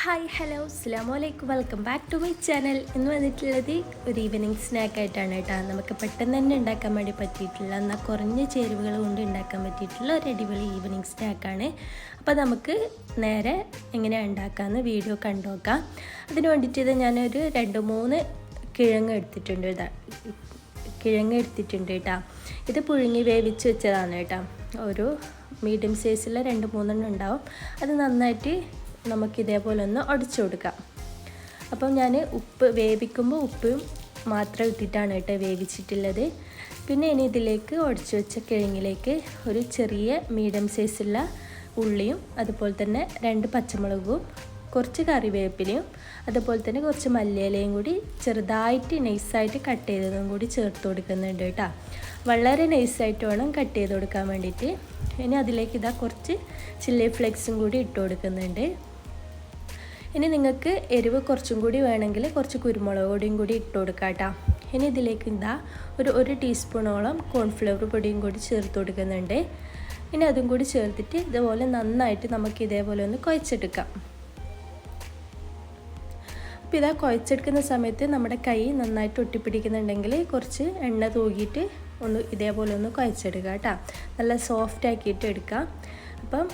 Hi hello അസ്സാം വലൈക്കും welcome back to my channel. എന്ന് വന്നിട്ടുള്ളത് ഒരു ഈവനിങ് സ്നാക്ക് ആയിട്ടാണ് കേട്ടോ. നമുക്ക് പെട്ടെന്ന് തന്നെ ഉണ്ടാക്കാൻ വേണ്ടി പറ്റിയിട്ടുള്ള എന്നാൽ കുറഞ്ഞ ചേരുവകൾ കൊണ്ട് ഉണ്ടാക്കാൻ പറ്റിയിട്ടുള്ള ഒരു അടിപൊളി ഈവനിങ് സ്നാക്കാണ്. അപ്പോൾ നമുക്ക് നേരെ എങ്ങനെയാണ് ഉണ്ടാക്കാമെന്ന് വീഡിയോ കണ്ടുനോക്കാം അതിന് വേണ്ടിയിട്ട് ഞാനൊരു രണ്ട് മൂന്ന് കിഴങ്ങ് എടുത്തിട്ടുണ്ട് ഇതാ. കിഴങ്ങ് എടുത്തിട്ടുണ്ട് കേട്ടോ. ഇത് പുഴുങ്ങി വേവിച്ച് വെച്ചതാണ് കേട്ടോ. ഒരു മീഡിയം സൈസിലെ രണ്ട് മൂന്നെണ്ണം ഉണ്ടാവും. അത് നന്നായിട്ട് നമുക്ക് ഇതേപോലെ ഒന്ന് ഉടച്ചു കൊടുക്കാം അപ്പം ഞാൻ ഉപ്പ് വേവിക്കുമ്പോൾ ഉപ്പും മാത്രം ഇട്ടിട്ടാണ് കേട്ടോ വേവിച്ചിട്ടുള്ളത്. പിന്നെ ഇനി ഇതിലേക്ക് ഉടച്ചു വെച്ച കിഴങ്ങിലേക്ക് ഒരു ചെറിയ മീഡിയം സൈസുള്ള ഉള്ളിയും അതുപോലെ തന്നെ രണ്ട് പച്ചമുളകും കുറച്ച് കറിവേപ്പിലയും അതുപോലെ തന്നെ കുറച്ച് മല്ലിയിലയും കൂടി ചെറുതായിട്ട് നൈസായിട്ട് കട്ട് ചെയ്തതും കൂടി ചേർത്ത് കൊടുക്കുന്നുണ്ട് കേട്ടോ. വളരെ നൈസായിട്ട് വേണം കട്ട് ചെയ്ത് കൊടുക്കാൻ വേണ്ടിയിട്ട്. ഇനി അതിലേക്ക് ഇതാ കുറച്ച് ചില്ലി ഫ്ലേക്സും കൂടി ഇട്ട് കൊടുക്കുന്നുണ്ട്. ഇനി നിങ്ങൾക്ക് എരിവ് കുറച്ചും കൂടി വേണമെങ്കിൽ കുറച്ച് കുരുമുളക് പൊടിയും കൂടി ഇട്ട് കൊടുക്കാം കേട്ടോ. ഇനി ഇതിലേക്ക് എന്താ ഒരു ഒരു ടീസ്പൂണോളം കോൺഫ്ലവർ പൊടിയും കൂടി ചേർത്ത് കൊടുക്കുന്നുണ്ട്. ഇനി അതും കൂടി ചേർത്തിട്ട് ഇതുപോലെ നന്നായിട്ട് നമുക്ക് ഇതേപോലെ ഒന്ന് കുഴച്ചെടുക്കാം. അപ്പോൾ ഇതാ കുഴച്ചെടുക്കുന്ന സമയത്ത് നമ്മുടെ കൈ നന്നായിട്ട് ഒട്ടിപ്പിടിക്കുന്നുണ്ടെങ്കിൽ കുറച്ച് എണ്ണ തൂകിയിട്ട് ഒന്ന് ഇതേപോലെ ഒന്ന് കുഴച്ചെടുക്കുക കേട്ടോ. നല്ല സോഫ്റ്റ് ആക്കിയിട്ട് എടുക്കാം. അപ്പം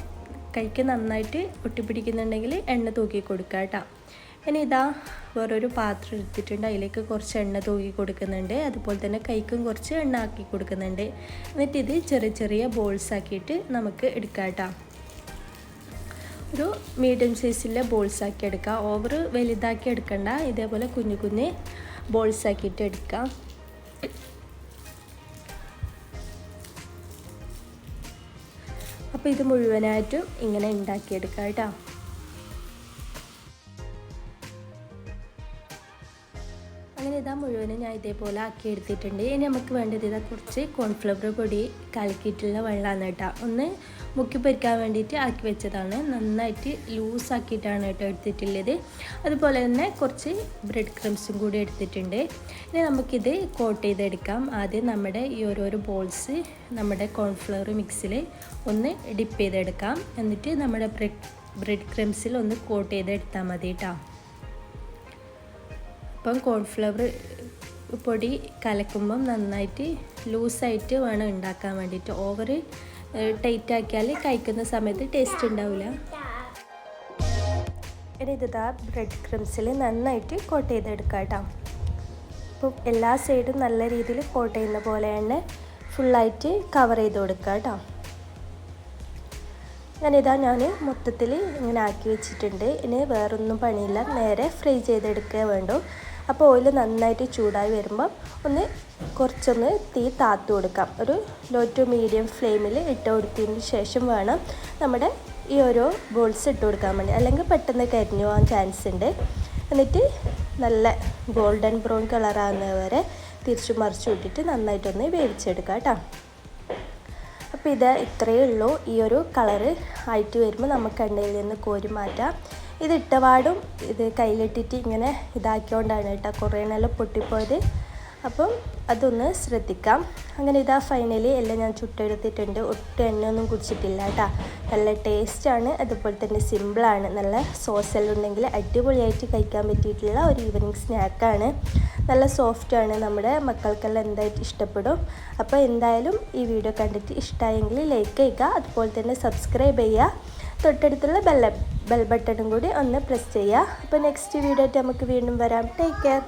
കൈക്ക് നന്നായിട്ട് ഒട്ടിപ്പിടിക്കുന്നുണ്ടെങ്കിൽ എണ്ണ തൂക്കി കൊടുക്കുക കേട്ടോ. ഇനി ഇതാ വേറൊരു പാത്രം എടുത്തിട്ടുണ്ട്. അതിലേക്ക് കുറച്ച് എണ്ണ തൂക്കി കൊടുക്കുന്നുണ്ട്. അതുപോലെ തന്നെ കൈക്കും കുറച്ച് എണ്ണ ആക്കി കൊടുക്കുന്നുണ്ട്. എന്നിട്ട് ഇത് ചെറിയ ചെറിയ ബോൾസ് ആക്കിയിട്ട് നമുക്ക് എടുക്കാം കേട്ടോ. ഒരു മീഡിയം സൈസിലെ ബോൾസ് ആക്കി എടുക്കാം. ഓവർ വലുതാക്കി എടുക്കണ്ട. ഇതേപോലെ കുഞ്ഞു കുഞ്ഞ് ബോൾസ് ആക്കിയിട്ട് എടുക്കാം. അപ്പോൾ ഇത് മുഴുവനായിട്ടും ഇങ്ങനെ ഉണ്ടാക്കിയെടുക്കാം കേട്ടോ. അങ്ങനെ ഇതാ മുഴുവനും ഞാൻ ഇതേപോലെ ആക്കി എടുത്തിട്ടുണ്ട്. ഇനി നമുക്ക് വേണ്ടത് ഇതാ കുറച്ച് കോൺഫ്ലവർ പൊടി കലക്കിയിട്ടുള്ള വെള്ളമാണ് കേട്ടോ. ഒന്ന് മുക്കി പൊരിക്കാൻ വേണ്ടിയിട്ട് ആക്കി വെച്ചതാണ്. നന്നായിട്ട് ലൂസാക്കിയിട്ടാണ് കേട്ടോ എടുത്തിട്ടുള്ളത്. അതുപോലെ തന്നെ കുറച്ച് ബ്രെഡ് ക്രംസും കൂടി എടുത്തിട്ടുണ്ട്. ഇനി നമുക്കിത് കോട്ട് ചെയ്തെടുക്കാം. ആദ്യം നമ്മുടെ ഈ ഓരോരോ ബോൾസ് നമ്മുടെ കോൺഫ്ലവർ മിക്സിൽ ഒന്ന് ഡിപ്പ് ചെയ്തെടുക്കാം. എന്നിട്ട് നമ്മുടെ ബ്രെഡ് ബ്രെഡ് ക്രംസിൽ ഒന്ന് കോട്ട് ചെയ്തെടുത്താൽ മതി കേട്ടോ. അപ്പം കോൺഫ്ലവർ പൊടി കലക്കുമ്പം നന്നായിട്ട് ലൂസായിട്ട് വേണം ഉണ്ടാക്കാൻ വേണ്ടിയിട്ട്. ഓവർ ടൈറ്റ് ആക്കിയാൽ കഴിക്കുന്ന സമയത്ത് ടേസ്റ്റ് ഉണ്ടാവില്ല. ഇതാ ബ്രെഡ് ക്രംസിൽ നന്നായിട്ട് കോട്ട് ചെയ്തെടുക്കാം കേട്ടോ. അപ്പോൾ എല്ലാ സൈഡും നല്ല രീതിയിൽ കോട്ട് ചെയ്യുന്ന പോലെ തന്നെ ഫുള്ളായിട്ട് കവർ ചെയ്ത് കൊടുക്കുക കേട്ടോ. അങ്ങനെ ഇതാ ഞാൻ മൊത്തത്തിൽ ഇങ്ങനെ ആക്കി വെച്ചിട്ടുണ്ട്. ഇനി വേറൊന്നും പണിയില്ല. നേരെ ഫ്രൈ ചെയ്തെടുക്കുക വേണ്ടു. അപ്പോൾ ഓയിൽ നന്നായിട്ട് ചൂടായി വരുമ്പം ഒന്ന് കുറച്ചൊന്ന് തീ താത്തു കൊടുക്കാം. ഒരു ലോ ടു മീഡിയം ഫ്ലെയിമിൽ ഇട്ട് കൊടുത്തതിന് ശേഷം വേണം നമ്മുടെ ഈ ഓരോ ബോൾസ് ഇട്ട് കൊടുക്കാൻ വേണ്ടി. അല്ലെങ്കിൽ പെട്ടെന്ന് കരിഞ്ഞു പോകാൻ ചാൻസ് ഉണ്ട്. എന്നിട്ട് നല്ല ഗോൾഡൻ ബ്രൗൺ കളറാകുന്നവരെ തിരിച്ചു മറിച്ചു വിട്ടിട്ട് നന്നായിട്ടൊന്ന് വേവിച്ചെടുക്കാം കേട്ടോ. അപ്പോൾ ഇത് ഇത്രയേ ഉള്ളൂ. ഈ ഒരു കളറ് ആയിട്ട് വരുമ്പോൾ നമുക്ക് എണ്ണയിൽ നിന്ന് കോരി മാറ്റാം ഇത് ഇട്ടപാടും ഇത് കയ്യിലിട്ടിട്ട് ഇങ്ങനെ ഇതാക്കിയോണ്ടാണ് കേട്ടോ കുറേ നല്ല പൊട്ടിപ്പോയത്. അപ്പം അതൊന്ന് ശ്രദ്ധിക്കാം. അങ്ങനെ ഇതാ ഫൈനലി എല്ലാം ഞാൻ ചുട്ടെടുത്തിട്ടുണ്ട് ഒട്ടും എണ്ണയൊന്നും കുടിച്ചിട്ടില്ല കേട്ടോ. നല്ല ടേസ്റ്റാണ് അതുപോലെ തന്നെ സിമ്പിളാണ് നല്ല സോസെല്ലാം ഉണ്ടെങ്കിൽ അടിപൊളിയായിട്ട് കഴിക്കാൻ പറ്റിയിട്ടുള്ള ഒരു ഈവനിങ് സ്നാക്കാണ് നല്ല ആണ് നമ്മുടെ മക്കൾക്കെല്ലാം എന്തായിട്ട് ഇഷ്ടപ്പെടും. അപ്പോൾ എന്തായാലും ഈ വീഡിയോ കണ്ടിട്ട് ഇഷ്ടമായെങ്കിൽ ലൈക്ക് ചെയ്യുക അതുപോലെ തന്നെ സബ്സ്ക്രൈബ് ചെയ്യുക. തൊട്ടടുത്തുള്ള ബെല്ല ബെൽ ബട്ടണും കൂടി ഒന്ന് പ്രസ് ചെയ്യുക. അപ്പോൾ നെക്സ്റ്റ് വീഡിയോ ആയിട്ട് നമുക്ക് വീണ്ടും വരാം. Take care